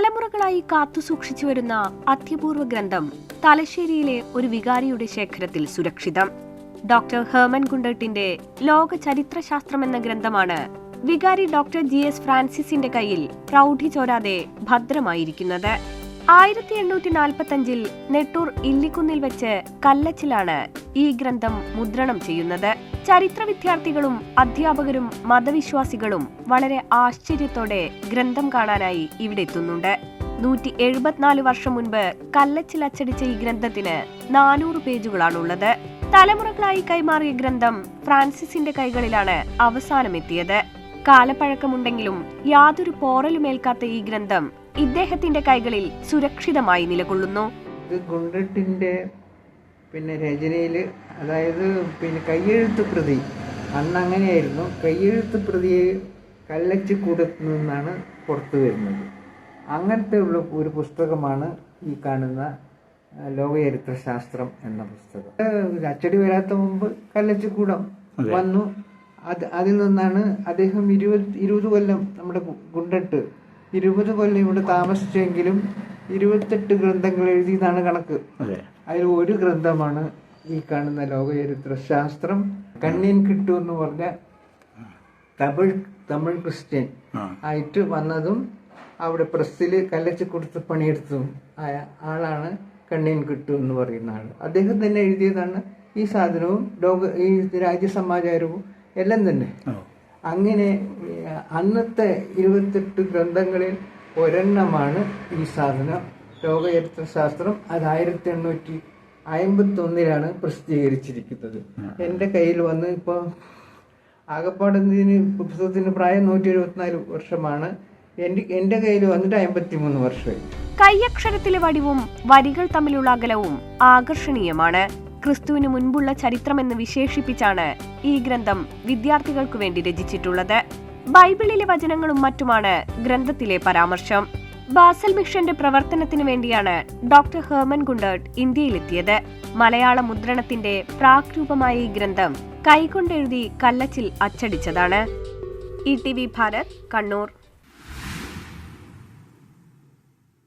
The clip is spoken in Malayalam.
തലമുറകളായി കാത്തുസൂക്ഷിച്ചു വരുന്ന അത്യപൂർവ ഗ്രന്ഥം തലശ്ശേരിയിലെ ഒരു വികാരിയുടെ ശേഖരത്തിൽ സുരക്ഷിതം. ഡോക്ടർ ഹെർമൻ ഗുണ്ടട്ടിന്റെ ലോക ചരിത്രശാസ്ത്രം എന്ന ഗ്രന്ഥമാണ് വികാരി ഡോക്ടർ ജി എസ് ഫ്രാൻസിസിന്റെ കയ്യിൽ പ്രൗഢി ചോരാതെ ഭദ്രമായിരിക്കുന്നത്. ആയിരത്തി എണ്ണൂറ്റി നാൽപ്പത്തി അഞ്ചിൽ നെട്ടൂർ ഇല്ലിക്കുന്നിൽ വെച്ച് കല്ലച്ചിലാണ് ഈ ഗ്രന്ഥം മുദ്രണം ചെയ്യുന്നത്. ചരിത്ര വിദ്യാർത്ഥികളും അധ്യാപകരും മതവിശ്വാസികളും വളരെ ആശ്ചര്യത്തോടെ ഗ്രന്ഥം കാണാനായി ഇവിടെ എത്തുന്നുണ്ട്. നൂറ്റി എഴുപത്തിനാല് വർഷം മുൻപ് കല്ലച്ചിൽ അച്ചടിച്ച ഈ ഗ്രന്ഥത്തിന് നാനൂറ് പേജുകളാണുള്ളത്. തലമുറകളായി കൈമാറിയ ഗ്രന്ഥം ഫ്രാൻസിസിന്റെ കൈകളിലാണ് അവസാനമെത്തിയത്. കാലപ്പഴക്കമുണ്ടെങ്കിലും യാതൊരു പോറലുമേൽക്കാത്ത ഈ ഗ്രന്ഥം ഇദ്ദേഹത്തിന്റെ കൈകളിൽ സുരക്ഷിതമായി നിലകൊള്ളുന്നു. ഇത് പിന്നെ രചനയിൽ അതായത് പിന്നെ കയ്യെഴുത്ത് പ്രതി അന്ന് അങ്ങനെയായിരുന്നു. കയ്യെഴുത്ത് പ്രതിയെ കല്ലച്ചിക്കൂടത്തു നിന്നാണ് പുറത്തു വരുന്നത്. അങ്ങനത്തെ ഉള്ള ഒരു പുസ്തകമാണ് ഈ കാണുന്ന ലോകചരിത്രശാസ്ത്രം എന്ന പുസ്തകം. അച്ചടി വരാത്ത മുമ്പ് കൂടം വന്നു. അത് അതിൽ നിന്നാണ് അദ്ദേഹം ഇരുപത് ഇരുപത് കൊല്ലം നമ്മുടെ ഗുണ്ടട്ട് ഇരുപത് കൊല്ലം ഇവിടെ താമസിച്ചെങ്കിലും ഇരുപത്തെട്ട് ഗ്രന്ഥങ്ങൾ എഴുതിയതാണ് കണക്ക്. അതിൽ ഒരു ഗ്രന്ഥമാണ് ഈ കാണുന്ന ലോകചരിത്ര ശാസ്ത്രം. കണ്ണീൻ കിട്ടു എന്ന് പറഞ്ഞ തമിഴ് തമിഴ് ക്രിസ്ത്യൻ ആയിട്ട് വന്നതും അവിടെ പ്രസ്സിൽ കല്ലച്ച് കൊടുത്ത് പണിയെടുത്തതും ആയ ആളാണ് കണ്ണീൻ കിട്ടു എന്ന് പറയുന്ന ആൾ അദ്ദേഹം തന്നെ എഴുതിയതാണ് ഈ സാധനവും ലോക ഈ രാജ്യസമാചാരവും എല്ലാം തന്നെ. അങ്ങനെ അന്നത്തെ ഇരുപത്തെട്ട് ഗ്രന്ഥങ്ങളിൽ ഒരെണ്ണമാണ് ഈ സാധനം. ലോകചരിത്ര ശാസ്ത്രം അത് ആയിരത്തി എണ്ണൂറ്റി അമ്പത്തി ഒന്നിലാണ് പ്രസിദ്ധീകരിച്ചിരിക്കുന്നത് എന്റെ കയ്യിൽ വന്ന് ഇപ്പോൾ ആകപ്പാടത്തിന് പുസ്തകത്തിന് പ്രായം നൂറ്റി എഴുപത്തിനാല് വർഷമാണ്. എന്റെ എന്റെ കയ്യിൽ വന്നിട്ട് അമ്പത്തി മൂന്ന് വർഷമായി. കൈയക്ഷരത്തിലെ വടിവും വരികൾ തമ്മിലുള്ള അകലവും ആകർഷണീയമാണ്. ക്രിസ്തുവിന് മുൻപുള്ള ചരിത്രമെന്ന് വിശേഷിപ്പിച്ചാണ് ഈ ഗ്രന്ഥം വിദ്യാർത്ഥികൾക്കു വേണ്ടി രചിച്ചിട്ടുള്ളത്. ബൈബിളിലെ വചനങ്ങളും മറ്റുമാണ് ഗ്രന്ഥത്തിലെ പരാമർശം. ബാസൽ മിഷന്റെ പ്രവർത്തനത്തിനു വേണ്ടിയാണ് ഡോക്ടർ ഹെർമൻ ഗുണ്ടേർട്ട് ഇന്ത്യയിലെത്തിയത്. മലയാള മുദ്രണത്തിന്റെ പ്രാക്രൂപമായ ഈ ഗ്രന്ഥം കൈകൊണ്ടെഴുതി കല്ലച്ചിൽ അച്ചടിച്ചതാണ്. E T V Bharat Kannur.